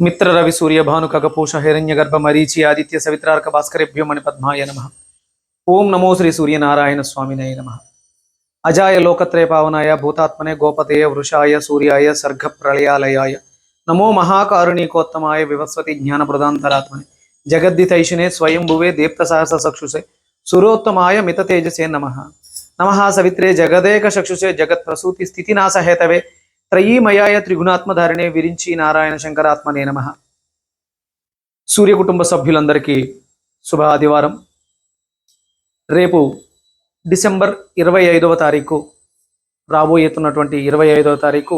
మిత్ర రవి సూర్య భాను కగపూష హిరణ్య గర్భ మరీచి ఆదిత్య సవిత్రార్క భాస్కరేభ్యో మణి పద్మాయ నమ ఓం నమో శ్రీ సూర్యనారాయణ స్వామినయ నమ అజాయ లోకత్రయ పావనాయ భూతాత్మనే గోపతేయ వృషాయ సూర్యాయ సర్గ ప్రళయాలయాయ నమో మహాకారుణీకోత్తమాయ వివస్వతి జ్ఞాన ప్రదాంతరాత్మనే జగద్దితైషినే స్వయంభువే దీప్త సహస చక్షుషే సురోత్తమాయ మిత తేజసే నమ నమ సవిత్రే జగదేక చక్షుషే జగత్ ప్రసూతి స్థితినాశ హేతవే త్రయీమయాయ త్రిగుణాత్మధారిణే విరించి నారాయణ శంకరాత్మనే నమ. సూర్య కుటుంబ సభ్యులందరికీ శుభ ఆదివారం రేపు డిసెంబర్ ఇరవై ఐదవ తారీఖు రాబోయేతున్నటువంటి ఇరవై ఐదవ తారీఖు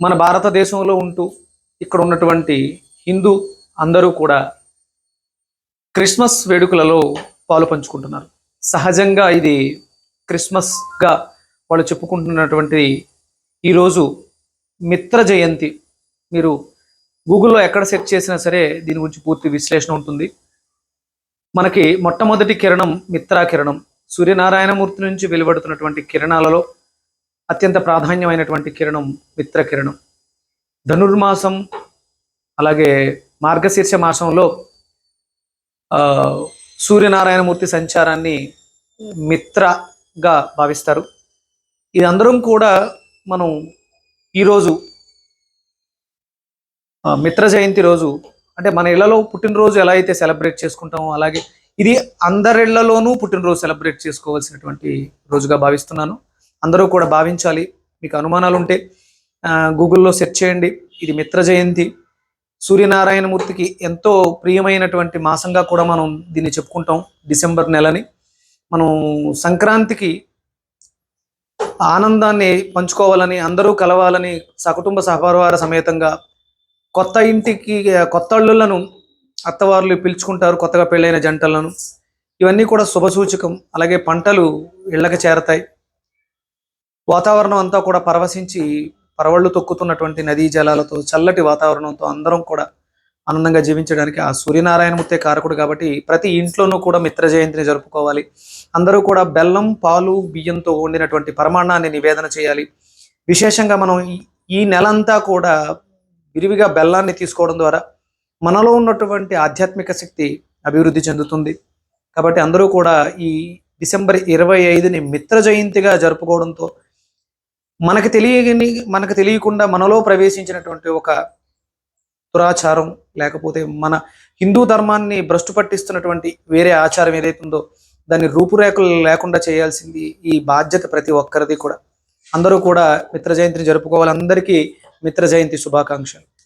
మన భారతదేశంలో ఉంటూ ఇక్కడ ఉన్నటువంటి హిందూ అందరూ కూడా క్రిస్మస్ వేడుకలలో పాలు పంచుకుంటున్నారు. సహజంగా ఇది క్రిస్మస్గా వాళ్ళు చెప్పుకుంటున్నటువంటి ఈరోజు మిత్ర జయంతి. మీరు గూగుల్లో ఎక్కడ సెర్చ్ చేసినా సరే దీని గురించి పూర్తి విశ్లేషణ ఉంటుంది. మనకి మొట్టమొదటి కిరణం మిత్రా కిరణం సూర్యనారాయణమూర్తి నుంచి వెలువడుతున్నటువంటి కిరణాలలో అత్యంత ప్రాధాన్యమైనటువంటి కిరణం మిత్ర కిరణం ధనుర్మాసం అలాగే మార్గశీర్ష మాసంలో సూర్యనారాయణమూర్తి సంచారాన్ని మిత్రగా భావిస్తారు. ఇది అందరం కూడా మనం ఈరోజు మిత్ర జయంతి రోజు అంటే మన ఇళ్ళలో పుట్టినరోజు ఎలా అయితే సెలబ్రేట్ చేసుకుంటామో అలాగే ఇది అందరిళ్ళలోనూ పుట్టినరోజు సెలబ్రేట్ చేసుకోవాల్సినటువంటి రోజుగా భావిస్తున్నాను. అందరూ కూడా భావించాలి. మీకు అనుమానాలు ఉంటే గూగుల్లో సెర్చ్ చేయండి. ఇది మిత్ర జయంతి. సూర్యనారాయణమూర్తికి ఎంతో ప్రియమైనటువంటి మాసంగా కూడా మనం దీన్ని చెప్పుకుంటాం. డిసెంబర్ నెలని. మనం సంక్రాంతికి ఆనందాన్ని పంచుకోవాలని అందరూ కలవాలని సకుటుంబ సహపరివార సమేతంగా కొత్త ఇంటికి కొత్త అల్లులను అత్తవార్లు పిలుచుకుంటారు కొత్తగా పెళ్ళైన జంటలను. ఇవన్నీ కూడా శుభసూచకం అలాగే పంటలు ఇళ్ళకి చేరతాయి. వాతావరణం అంతా కూడా పరవశించి పరవళ్ళు తొక్కుతున్నటువంటి నదీ జలాలతో చల్లటి వాతావరణంతో అందరం కూడా ఆనందంగా జీవించడానికి ఆ సూర్యనారాయణమూర్తే కారకుడు కాబట్టి ప్రతి ఇంట్లోనూ కూడా మిత్ర జయంతిని జరుపుకోవాలి. అందరూ కూడా బెల్లం పాలు బియ్యంతో వండినటువంటి పరమాణాన్ని నివేదన చేయాలి. విశేషంగా మనం ఈ- ఈ నెలంతా కూడా విరివిగా బెల్లాన్ని తీసుకోవడం ద్వారా మనలో ఉన్నటువంటి ఆధ్యాత్మిక శక్తి అభివృద్ధి చెందుతుంది. కాబట్టి అందరూ కూడా ఈ డిసెంబర్ ఇరవై ఐదుని మిత్ర జయంతిగా జరుపుకోవడంతో మనకు తెలియని మనకు తెలియకుండా మనలో ప్రవేశించినటువంటి ఒక దురాచారం లేకపోతే మన హిందూ ధర్మాన్ని భ్రష్టు పట్టిస్తున్నటువంటి వేరే ఆచారం ఏదైతే ఉందో దాన్ని రూపురేఖలు లేకుండా చేయాల్సింది ఈ బాధ్యత ప్రతి ఒక్కరిది కూడా. అందరూ కూడా మిత్ర జయంతిని జరుపుకోవాలి. అందరికీ మిత్ర జయంతి శుభాకాంక్షలు.